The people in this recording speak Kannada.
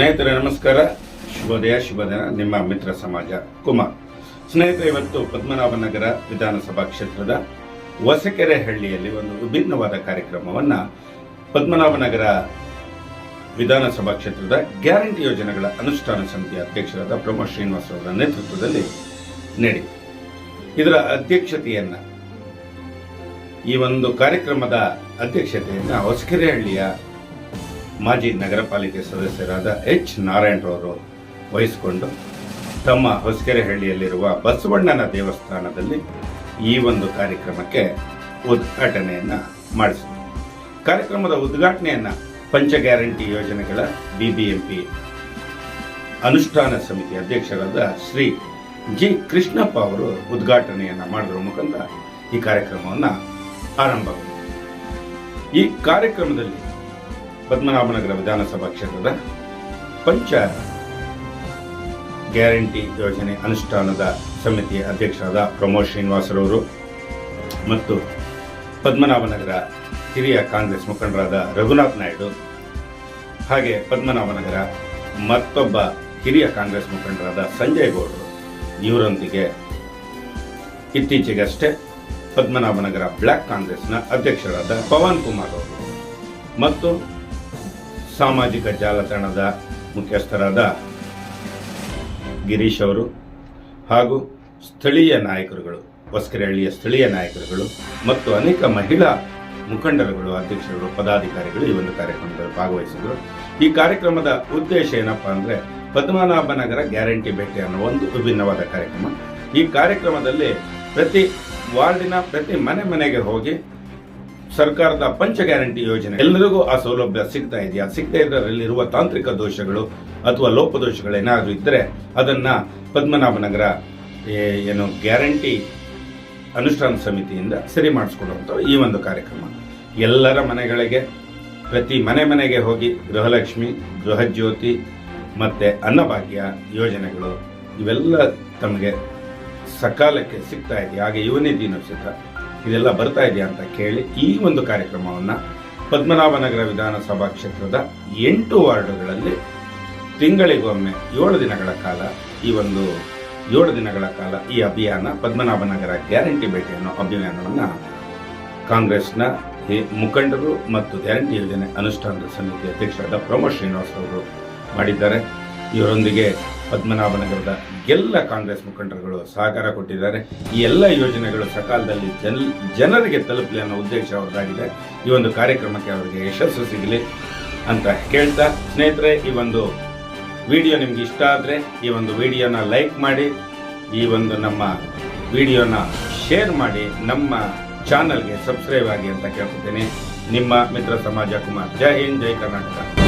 ಸ್ನೇಹಿತರೆ, ನಮಸ್ಕಾರ. ಶುಭೋದಯ, ಶುಭದಿನ. ನಿಮ್ಮ ಮಿತ್ರ ಸಮಾಜ ಕುಮಾರ್. ಸ್ನೇಹಿತರೆ, ಇವತ್ತು ಪದ್ಮನಾಭನಗರ ವಿಧಾನಸಭಾ ಕ್ಷೇತ್ರದ ಹೊಸಕೆರೆ ಹಳ್ಳಿಯಲ್ಲಿ ಒಂದು ವಿಭಿನ್ನವಾದ ಕಾರ್ಯಕ್ರಮವನ್ನ ಪದ್ಮನಾಭನಗರ ವಿಧಾನಸಭಾ ಕ್ಷೇತ್ರದ ಗ್ಯಾರಂಟಿ ಯೋಜನೆಗಳ ಅನುಷ್ಠಾನ ಸಮಿತಿಯ ಅಧ್ಯಕ್ಷರಾದ ಪ್ರಮೋದ್ ಶ್ರೀನಿವಾಸ್ ಅವರ ನೇತೃತ್ವದಲ್ಲಿ ನಡೆಯಿತು. ಇದರ ಅಧ್ಯಕ್ಷತೆಯನ್ನ ಈ ಒಂದು ಕಾರ್ಯಕ್ರಮದ ಅಧ್ಯಕ್ಷತೆಯನ್ನ ಹೊಸಕೆರೆಹಳ್ಳಿಯ ಮಾಜಿ ನಗರ ಪಾಲಿಕೆ ಸದಸ್ಯರಾದ ಎಚ್. ನಾರಾಯಣರವರು ವಹಿಸಿಕೊಂಡು ತಮ್ಮ ಹೊಸಕೆರೆಹಳ್ಳಿಯಲ್ಲಿರುವ ಬಸವಣ್ಣನ ದೇವಸ್ಥಾನದಲ್ಲಿ ಈ ಒಂದು ಕಾರ್ಯಕ್ರಮಕ್ಕೆ ಉದ್ಘಾಟನೆಯನ್ನು ಮಾಡಿಸಿದರು. ಕಾರ್ಯಕ್ರಮದ ಉದ್ಘಾಟನೆಯನ್ನ ಪಂಚ ಗ್ಯಾರಂಟಿ ಯೋಜನೆಗಳ ಬಿಬಿಎಂಪಿ ಅನುಷ್ಠಾನ ಸಮಿತಿ ಅಧ್ಯಕ್ಷರಾದ ಶ್ರೀ ಜಿ. ಕೃಷ್ಣಪ್ಪ ಅವರು ಉದ್ಘಾಟನೆಯನ್ನು ಮಾಡಿದ್ರ ಮುಖಾಂತರ ಈ ಕಾರ್ಯಕ್ರಮವನ್ನ ಆರಂಭಗೊಂಡಿದೆ ಈ ಕಾರ್ಯಕ್ರಮದಲ್ಲಿ ಪದ್ಮನಾಭನಗರ ವಿಧಾನಸಭಾ ಕ್ಷೇತ್ರದ ಪಂಚ ಗ್ಯಾರಂಟಿ ಯೋಜನೆ ಅನುಷ್ಠಾನದ ಸಮಿತಿಯ ಅಧ್ಯಕ್ಷರಾದ ಪ್ರಮೋದ್ ಶ್ರೀನಿವಾಸರವರು ಮತ್ತು ಪದ್ಮನಾಭನಗರ ಹಿರಿಯ ಕಾಂಗ್ರೆಸ್ ಮುಖಂಡರಾದ ರಘುನಾಥ್ ನಾಯ್ಡು ಹಾಗೆ ಪದ್ಮನಾಭನಗರ ಮತ್ತೊಬ್ಬ ಹಿರಿಯ ಕಾಂಗ್ರೆಸ್ ಮುಖಂಡರಾದ ಸಂಜಯ್ ಗೌಡರು ಇವರೊಂದಿಗೆ ಇತ್ತೀಚೆಗಷ್ಟೇ ಪದ್ಮನಾಭನಗರ ಬ್ಲಾಕ್ ಕಾಂಗ್ರೆಸ್ನ ಅಧ್ಯಕ್ಷರಾದ ಪವನ್ ಕುಮಾರ್ ಅವರು ಮತ್ತು ಸಾಮಾಜಿಕ ಜಾಲತಾಣದ ಮುಖ್ಯಸ್ಥರಾದ ಗಿರೀಶ್ ಅವರು ಹಾಗೂ ಸ್ಥಳೀಯ ನಾಯಕರುಗಳು, ಹೊಸಕೆರೆಹಳ್ಳಿಯ ಸ್ಥಳೀಯ ನಾಯಕರುಗಳು ಮತ್ತು ಅನೇಕ ಮಹಿಳಾ ಮುಖಂಡರುಗಳು, ಅಧ್ಯಕ್ಷರುಗಳು, ಪದಾಧಿಕಾರಿಗಳು ಈ ಒಂದು ಕಾರ್ಯಕ್ರಮದಲ್ಲಿ ಭಾಗವಹಿಸಿದರು. ಈ ಕಾರ್ಯಕ್ರಮದ ಉದ್ದೇಶ ಏನಪ್ಪ ಅಂದ್ರೆ ಪದ್ಮನಾಭನಗರ ಗ್ಯಾರಂಟಿ ಭೇಟಿ ಅನ್ನೋ ಒಂದು ವಿಭಿನ್ನವಾದ ಕಾರ್ಯಕ್ರಮ. ಈ ಕಾರ್ಯಕ್ರಮದಲ್ಲಿ ಪ್ರತಿ ವಾರ್ಡಿನ ಪ್ರತಿ ಮನೆ ಮನೆಗೆ ಹೋಗಿ ಸರ್ಕಾರದ ಪಂಚ ಗ್ಯಾರಂಟಿ ಯೋಜನೆ. ಎಲ್ಲರಿಗೂ ಆ ಸೌಲಭ್ಯ ಸಿಗ್ತಾ ಇದೆಯಾ? ಸಿಗದೇ ಇರೋದ್ರಲ್ಲಿರುವ ತಾಂತ್ರಿಕ ದೋಷಗಳು ಅಥವಾ ಲೋಪದೋಷಗಳು ಏನಾದರೂ ಇದ್ದರೆ ಅದನ್ನ ಪದ್ಮನಾಭನಗರ ಏನು ಗ್ಯಾರಂಟಿ ಅನುಷ್ಠಾನ ಸಮಿತಿಯಿಂದ ಸರಿ ಮಾಡಿಸ್ಕೊಡುವಂಥ ಈ ಒಂದು ಕಾರ್ಯಕ್ರಮ. ಎಲ್ಲರ ಮನೆಗಳಿಗೆ, ಪ್ರತಿ ಮನೆ ಮನೆಗೆ ಹೋಗಿ ಗೃಹಲಕ್ಷ್ಮಿ, ಗೃಹಜ್ಯೋತಿ ಮತ್ತು ಅನ್ನಭಾಗ್ಯ ಯೋಜನೆಗಳು ಇವೆಲ್ಲ ತಮಗೆ ಸಕಾಲಕ್ಕೆ ಸಿಗ್ತಾ ಇದೆ ಹಾಗೆ ಯುವನಿಧಿನೂ ಸಿಗ್ತ ಇದೆಲ್ಲ ಬರ್ತಾ ಇದೆಯಾ ಅಂತ ಕೇಳಿ ಈ ಒಂದು ಕಾರ್ಯಕ್ರಮವನ್ನು ಪದ್ಮನಾಭನಗರ ವಿಧಾನಸಭಾ ಕ್ಷೇತ್ರದ ಎಂಟು ವಾರ್ಡುಗಳಲ್ಲಿ ತಿಂಗಳಿಗೊಮ್ಮೆ ಏಳು ದಿನಗಳ ಕಾಲ ಈ ಒಂದು ಏಳು ದಿನಗಳ ಕಾಲ ಈ ಅಭಿಯಾನ ಪದ್ಮನಾಭನಗರ ಗ್ಯಾರಂಟಿ ಭೇಟಿ ಅನ್ನೋ ಅಭಿಯಾನವನ್ನು ಕಾಂಗ್ರೆಸ್ನ ಮುಖಂಡರು ಮತ್ತು ಗ್ಯಾರಂಟಿ ಯೋಜನೆ ಅನುಷ್ಠಾನದ ಸಮಿತಿ ಅಧ್ಯಕ್ಷರಾದ ಪ್ರಮೋದ್ ಶ್ರೀನಿವಾಸ್ ಅವರು ಮಾಡಿದ್ದಾರೆ. ಇವರೊಂದಿಗೆ ಪದ್ಮನಾಭನಗರದ ಎಲ್ಲ ಕಾಂಗ್ರೆಸ್ ಮುಖಂಡರುಗಳು ಸಹಕಾರ ಕೊಟ್ಟಿದ್ದಾರೆ. ಈ ಎಲ್ಲ ಯೋಜನೆಗಳು ಸಕಾಲದಲ್ಲಿ ಜನ, ಜನರಿಗೆ ತಲುಪಲಿ ಅನ್ನೋ ಉದ್ದೇಶ ಅವರದಾಗಿದೆ ಈ ಒಂದು ಕಾರ್ಯಕ್ರಮಕ್ಕೆ ಅವರಿಗೆ ಯಶಸ್ಸು ಸಿಗಲಿ ಅಂತ ಕೇಳ್ತಾ ಸ್ನೇಹಿತರೆ, ಈ ಒಂದು ವಿಡಿಯೋ ನಿಮ್ಗೆ ಇಷ್ಟ ಆದರೆ ಈ ಒಂದು ವಿಡಿಯೋನ ಲೈಕ್ ಮಾಡಿ, ಈ ಒಂದು ನಮ್ಮ ವಿಡಿಯೋನ ಶೇರ್ ಮಾಡಿ, ನಮ್ಮ ಚಾನಲ್ಗೆ ಸಬ್ಸ್ಕ್ರೈಬ್ ಆಗಿ ಅಂತ ಕೇಳ್ಕೊತೀನಿ ನಿಮ್ಮ ಮಿತ್ರ ಸಮಾಜ ಕುಮಾರ್. ಜೈ ಹಿಂದ್, ಜೈ ಕರ್ನಾಟಕ.